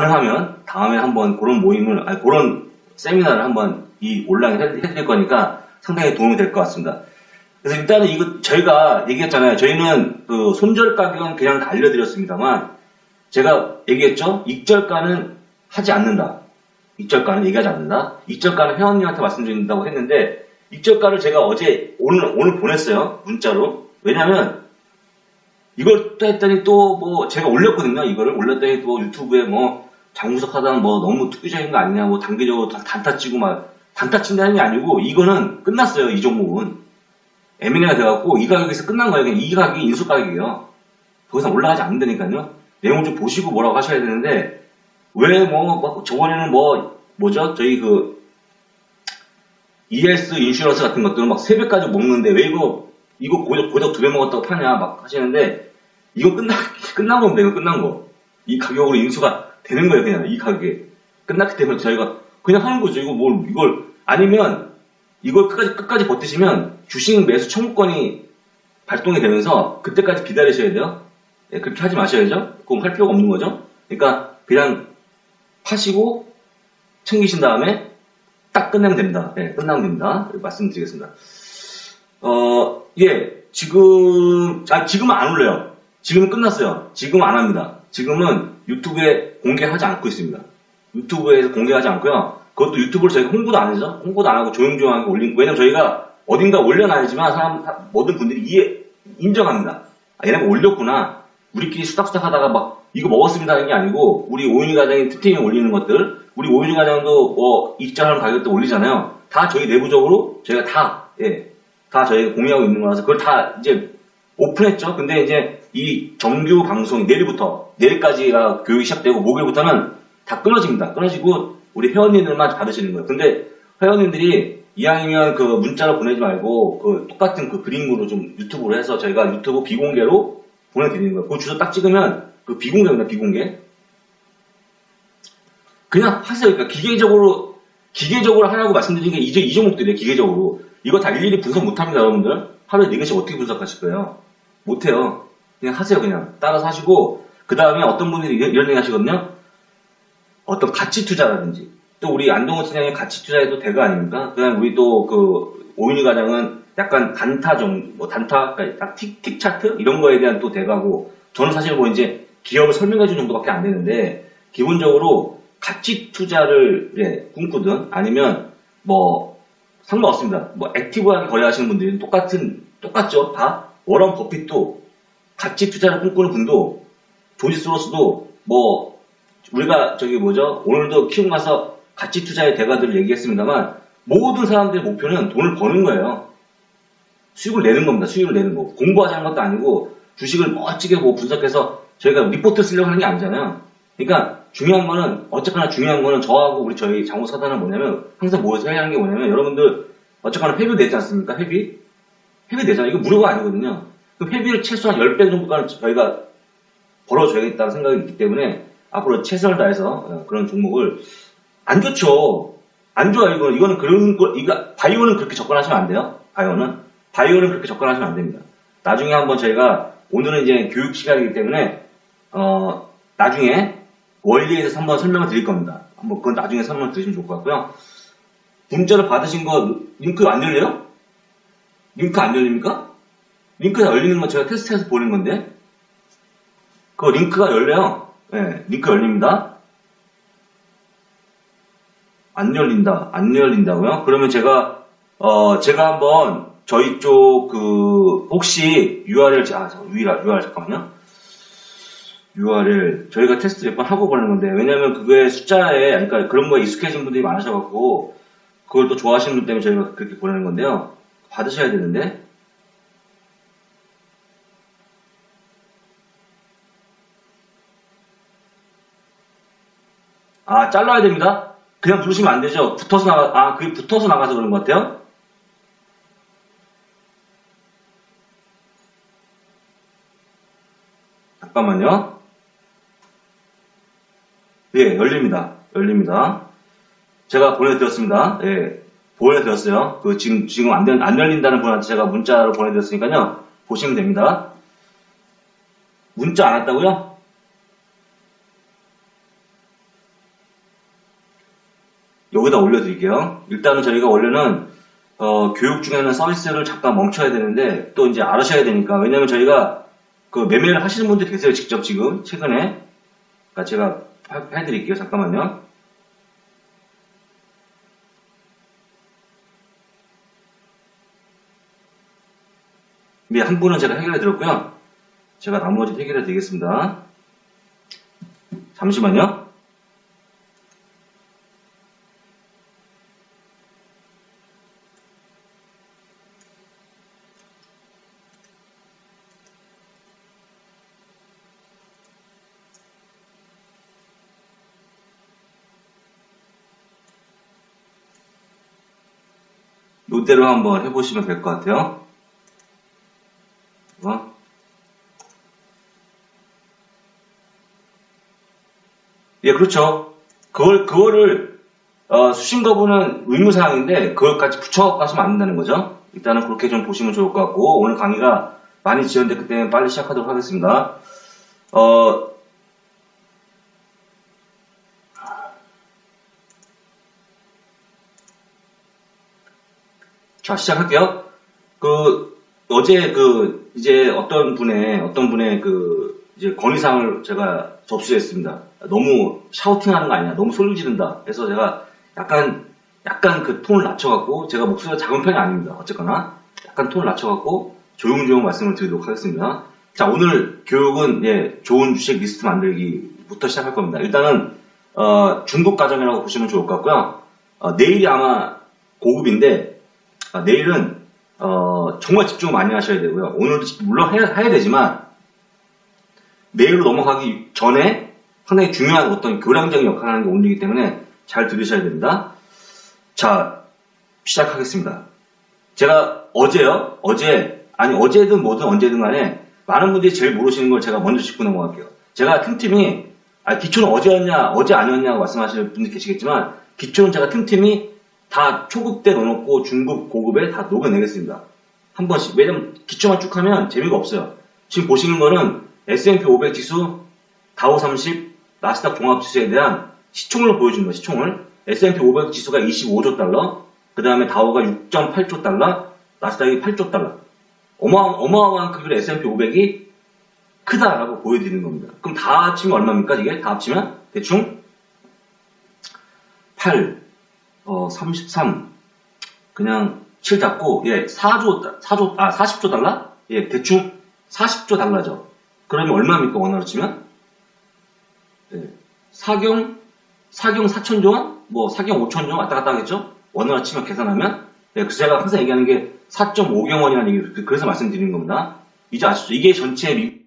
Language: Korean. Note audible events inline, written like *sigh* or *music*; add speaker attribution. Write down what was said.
Speaker 1: 가능하면 다음에 한번 그런 모임을, 아니, 그런 세미나를 한번 이 온라인에 해- 해드릴 거니까 상당히 도움이 될 것 같습니다. 그래서 일단은 이거 저희가 얘기했잖아요. 저희는 그 손절 가격은 그냥 다 알려드렸습니다만 제가 얘기했죠. 익절가는 하지 않는다. 익절가는 얘기하지 않는다. 익절가는 회원님한테 말씀드린다고 했는데 익절가를 제가 어제 오늘 오늘 보냈어요. 문자로. 왜냐면 이걸 또 했더니 또 뭐 제가 올렸거든요. 이거를 올렸더니 또 유튜브에 뭐 장무석 하다가 뭐 너무 투기적인 거 아니냐, 뭐 단계적으로 다 단타 치고 막 단타 친다는 게 아니고 이거는 끝났어요. 이 종목은 에미네가 돼갖고 이 가격에서 끝난 거예요. 그냥 이 가격이 인수 가격이에요. 더 이상 올라가지 않는다니까요. 내용 좀 보시고 뭐라고 하셔야 되는데 왜 뭐 저번에는 뭐 뭐죠? 저희 그 ES 인슈런스 같은 것들은 막 3배까지 먹는데 왜 이거 이거 고작 고작 두배 먹었다고 파냐 막 하시는데 이거 끝나 *laughs* 끝난 겁니다. 이거 끝난 거. 이 가격으로 인수가 되는 거예요. 그냥 이 가격에 끝났기 때문에 저희가 그냥 하는 거죠. 이거 뭘 이걸 아니면 이걸 끝까지 끝까지 버티시면 주식 매수 청구권이 발동이 되면서 그때까지 기다리셔야 돼요. 예, 그렇게 하지 마셔야죠. 그건 할 필요가 없는 거죠. 그러니까 그냥 파시고 챙기신 다음에 딱 끝내면 됩니다. 예, 끝나면 됩니다. 말씀드리겠습니다. 어, 예, 지금, 아, 지금은 안 올려요. 지금은 끝났어요. 지금은 안 합니다. 지금은 유튜브에 공개하지 않고 있습니다. 유튜브에서 공개하지 않고요. 그것도 유튜브를 저희가 홍보도 안 하죠. 홍보도 안 하고 조용조용하게 올린, 왜냐면 저희가 어딘가 올려놔야지만 사람, 모든 분들이 이해, 인정합니다. 아, 얘네가 올렸구나. 우리끼리 수닥수닥 하다가 막, 이거 먹었습니다 하는 게 아니고, 우리 오윤희 과장이 특징에 올리는 것들, 우리 오윤희 과장도 뭐, 입장하는 가격도 올리잖아요. 다 저희 내부적으로, 저희가 다, 예, 다 저희가 공유하고 있는 거라서, 그걸 다 이제 오픈했죠. 근데 이제 이 정규 방송이 내일부터, 내일까지가 교육이 시작되고, 목요일부터는 다 끊어집니다. 끊어지고, 우리 회원님들만 받으시는 거예요. 근데 회원님들이 이왕이면 그 문자로 보내지 말고 그 똑같은 그 그림으로 좀 유튜브로 해서 저희가 유튜브 비공개로 보내드리는 거예요. 그 주소 딱 찍으면 그 비공개입니다. 비공개. 그냥 하세요. 그러니까 기계적으로 기계적으로 하라고 말씀드린 게 이제 이 종목들이에요. 기계적으로 이거 다 일일이 분석 못합니다, 여러분들. 하루에 4개씩 어떻게 분석하실 거예요? 못해요. 그냥 하세요. 그냥 따라서 하시고 그 다음에 어떤 분들이 이런 이런 얘기 하시거든요. 어떤 가치 투자라든지 또 우리 안동호 팀장의 가치 투자에도 대가 아닙니까? 그다음 우리 또 그 오윤희 과장은 약간 단타 정, 뭐 단타, 그러니까 딱 틱, 틱 차트 이런 거에 대한 또 대가고 저는 사실 뭐 이제 기업을 설명해 주는 정도밖에 안 되는데 기본적으로 가치 투자를 예, 꿈꾸든 아니면 뭐 상관없습니다. 뭐 액티브하게 거래하시는 분들은 똑같은 똑같죠. 다 워런 버핏도 가치 투자를 꿈꾸는 분도 조지 소로스도 뭐 우리가 저기 뭐죠? 오늘도 키움 가서 가치 투자의 대가들을 얘기했습니다만 모든 사람들의 목표는 돈을 버는 거예요. 수익을 내는 겁니다. 수익을 내는 거. 공부하자는 것도 아니고 주식을 멋지게 뭐 분석해서 저희가 리포트 쓰려고 하는 게 아니잖아요. 그러니까 중요한 거는 어쨌거나 중요한 거는 저하고 우리 저희 장호 사단은 뭐냐면 항상 모여서 해야 하는 게 뭐냐면 여러분들 어쨌거나 회비 내지 않습니까? 회비? 회비 내잖아요. 이거 무료가 아니거든요. 그 회비를 최소한 10배 정도까지 저희가 벌어줘야겠다는 생각이 있기 때문에 앞으로 최선을 다해서 어, 그런 종목을 안 좋죠. 안 좋아요. 이거는 이거는 그런 거 이거 바이오는 그렇게 접근하시면 안 돼요. 바이오는 바이오는 그렇게 접근하시면 안 됩니다. 나중에 한번 저희가 오늘은 이제 교육 시간이기 때문에 어 나중에 원리에 대해서 한번 설명을 드릴 겁니다. 한번 그건 나중에 설명 드리시면 좋을 것 같고요. 문자를 받으신 거 링크 안 열려요? 링크 안 열립니까? 링크가 열리는 건 제가 테스트해서 보낸 건데 그 링크가 열려요. 네, 링크 열립니다. 안 열린다. 안 열린다고요? 그러면 제가 어 제가 한번 저희 쪽 그 혹시 URL 아 잠깐, URL 잠깐만요. URL 저희가 테스트 몇 번 하고 보내는 건데 왜냐면 그게 숫자에 그러니까 그런 거에 익숙해진 분들이 많으셔 갖고 그걸 또 좋아하시는 분 때문에 저희가 그렇게 보내는 건데요. 받으셔야 되는데 아 잘라야 됩니다. 그냥 누르시면 안 되죠. 붙어서 나가 아 그게 붙어서 나가서 그런 것 같아요. 잠깐만요. 예, 열립니다. 열립니다. 제가 보내드렸습니다. 예, 보내드렸어요. 그 지금 지금 안, 된- 안 열린다는 분한테 제가 문자로 보내드렸으니까요. 보시면 됩니다. 문자 안 왔다고요? 여기다 올려드릴게요. 일단은 저희가 원래는 어, 교육 중에는 서비스를 잠깐 멈춰야 되는데 또 이제 알아셔야 되니까 왜냐면 저희가 그 매매를 하시는 분들 계세요 직접 지금 최근에 그러니까 제가 하- 해드릴게요 잠깐만요. 네, 한 분은 제가 해결해 드렸고요. 제가 나머지 해결해 드리겠습니다. 잠시만요. 이대로 한번 해보시면 될 것 같아요. 어? 예, 그렇죠. 그걸, 그거를, 어, 수신 거부는 의무사항인데, 그걸까지 붙여가시면 안 된다는 거죠. 일단은 그렇게 좀 보시면 좋을 것 같고, 오늘 강의가 많이 지연됐기 때문에 빨리 시작하도록 하겠습니다. 어, 자, 시작할게요. 그, 어제 그, 이제 어떤 분의, 어떤 분의 그, 이제 건의사항을 제가 접수했습니다. 너무 샤우팅 하는 거 아니냐. 너무 소리 지른다. 그래서 제가 약간, 약간 그 톤을 낮춰갖고, 제가 목소리가 작은 편이 아닙니다. 어쨌거나. 약간 톤을 낮춰갖고, 조용조용 말씀을 드리도록 하겠습니다. 자, 오늘 교육은, 예, 좋은 주식 리스트 만들기부터 시작할 겁니다. 일단은, 어, 중급 과정이라고 보시면 좋을 것 같고요. 어, 내일이 아마 고급인데, 아, 내일은 어, 정말 집중 많이 하셔야 되고요. 오늘도 물론 해야, 해야 되지만 내일로 넘어가기 전에 상당히 중요한 어떤 교량적인 역할을 하는 게 오늘이기 때문에 잘 들으셔야 됩니다. 자, 시작하겠습니다. 제가 어제요, 어제, 아니 어제든 뭐든 언제든 간에 많은 분들이 제일 모르시는 걸 제가 먼저 짚고 넘어갈게요. 제가 틈틈이, 아, 기초는 어제였냐, 어제 아니었냐고 말씀하시는 분들 계시겠지만, 기초는 제가 틈틈이 다 초급 때 넣어놓고 중급, 고급에 다 녹여내겠습니다. 한 번씩. 왜냐면 기초만 쭉 하면 재미가 없어요. 지금 보시는 거는 S&P 500 지수, 다우 30, 나스닥 종합 지수에 대한 시총을 보여주는 거예요, 시총을. S&P 500 지수가 25조 달러, 그 다음에 다우가 6.8조 달러, 나스닥이 8조 달러. 어마, 어마어마한 크기로 S&P 500이 크다라고 보여드리는 겁니다. 그럼 다 합치면 얼마입니까, 이게? 다 합치면? 대충? 8, 어, 33, 그냥 7 잡고, 예, 4조, 4조, 아, 40조 달러? 예, 대충 40조 달러죠. 그러면 얼마입니까, 원화로 치면? 예, 사경, 사경 4천조 원? 뭐, 사경 5천조 원? 왔다 갔다 하겠죠? 원화로 치면 계산하면? 예, 그래서 제가 항상 얘기하는 게 4.5경원이라는 얘기, 그래서 말씀드리는 겁니다. 이제 아시죠? 이게 전체 미,